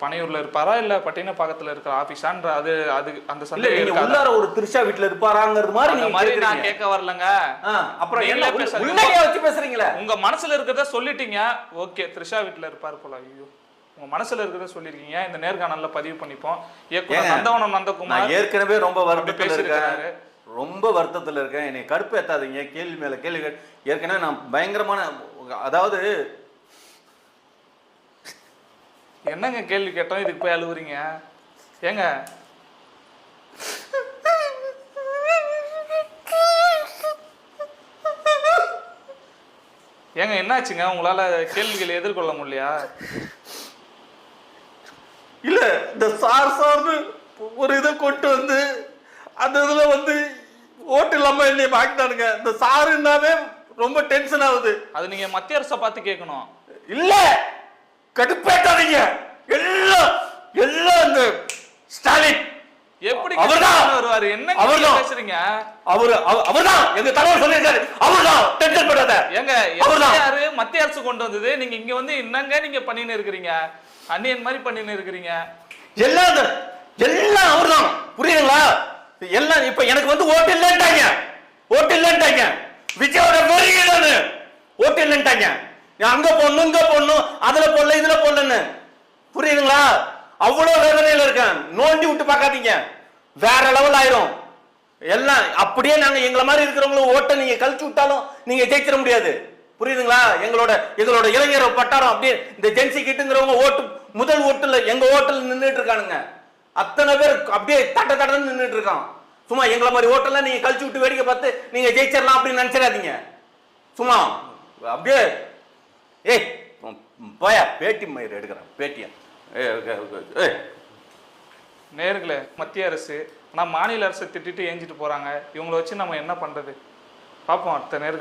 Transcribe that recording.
பனையூர்ல இருப்பாரா? இல்ல பட்டினப்பாக்கத்துல இருக்கிற ஆபீஸான்ற அது அது அந்த சந்தேகம்? உள்ளார ஒரு திருஷா வீட்டுல இருப்பாராங்கிறது மாதிரி அந்த மாதிரி நான். கேட்க வரலங்க. அப்புறம் என்ன. உள்ளேயே வச்சு பேசுறீங்களே? உங்க மனசுல இருக்கிறத சொல்லிட்டீங்க. ஓகே த்ரிஷா வீட்டுல இருப்பாரு போல. ஐயோ உங்க மனசுல இருக்கிறத சொல்லிருக்கீங்க இந்த நேர்காணல்ல பதிவு பண்ணிப்போம். இயக்குனர் நந்தவனம் நந்தகுமார் ஏற்கனவே ரொம்ப வருத்தத்துல பேசியிருக்கிறாரு. இருக்கேன் ரொம்ப வருத்தத்துல இருக்கேன். என்னை கடுப்பு ஏத்தாதீங்க கேள்வி மேல கேள்வி ஏற்கனவே நான் பயங்கரமான அதாவது என்னங்க கேள்வி கேட்டோம்? இதுக்கு போய் அழுவுறீங்க? ஏங்க? ஏங்க என்னாச்சுங்க? உங்களால கேள்விகளை எதிர்கொள்ள முடியலையா? இல்ல இந்த சார் சார்னு ஒரு இதை கொண்டு வந்து அந்த இதுல வந்து ஓட்டு இல்லாம என்னை மாக்கிட்டானுங்க இந்த சாருன்னாவே ரொம்ப டென்ஷன் ஆகுது. அது நீங்க மத்திய அரசை பார்த்து கேட்கணும். இல்ல! கடுப்பேத்தாதீங்க. எல்லாம் எல்லாம் இந்த ஸ்டாலின். எப்படி அவர்தான். வருவாரு? என்ன அவர்தான். பேசுறீங்க? அவரு அவ- அவர்தான். எங்க தலைவர் சொல்லியிருக்காரு. அவர்தான். டென்ஷன் பண்ணாத ஏங்க அவர்தான். யாரு மத்திய அரசு கொண்டு வந்தது. நீங்க இங்க வந்து என்னங்க நீங்க பண்ணின்னு இருக்கிறீங்க? அந்நியன் மாதிரி பண்ணின்னு இருக்கிறீங்க. எல்லாம் எல்லாம் அவர்தான். புரியுதுங்களா? எல்லாம் இப்ப எனக்கு வந்து ஓட்டு இல்லைன்ட்டாங்க. ஓட்டு இல்லைன்ட்டாங்க. விஜயோட நானு ஓட்டு இல்லைன்ட்டாங்க. அங்க போடணும் இங்க போடணும் அதுல போடல இதுல போடலன்னு புரியுதுங்களா? அவ்வளவு வேதனையில இருக்கேன். நோண்டி விட்டு பார்க்காதீங்க. வேற லெவல் ஆயிரும். எல்லாம் அப்படியே நாங்க எங்களை மாதிரி இருக்கிறவங்கள ஓட்ட நீங்க கழிச்சு விட்டாலும் நீங்க ஜெயிச்சிட முடியாது. புரியுதுங்களா? எங்களோட எங்களோட இளைஞர் பட்டாரம் அப்படியே இந்த ஜென்சி கிட்டுங்கிறவங்க ஓட்டு முதல் ஓட்டுல எங்க ஓட்டல் நின்றுட்டு இருக்கானுங்க. அத்தனை பேர் அப்படியே தட்ட தட்டன்னு நின்றுட்டு இருக்கான். சும்மா எங்களை மாதிரி ஓட்டெல்லாம் நீங்க கழிச்சு விட்டு வேடிக்கை பார்த்து நீங்க ஜெயிச்சிடலாம் அப்படின்னு நினைச்சிடாதீங்க. சும்மா அப்படியே ஏய் போயா பேட்டி மயிர் எடுக்கிறேன் பேட்டியா? ஏய், நேர்களே மத்திய அரசு ஆனா மாநில அரசை திட்டிட்டு ஏஞ்சிட்டு போறாங்க. இவங்கள வச்சு நம்ம என்ன பண்றது? பார்ப்போம் அடுத்த நேர்கள்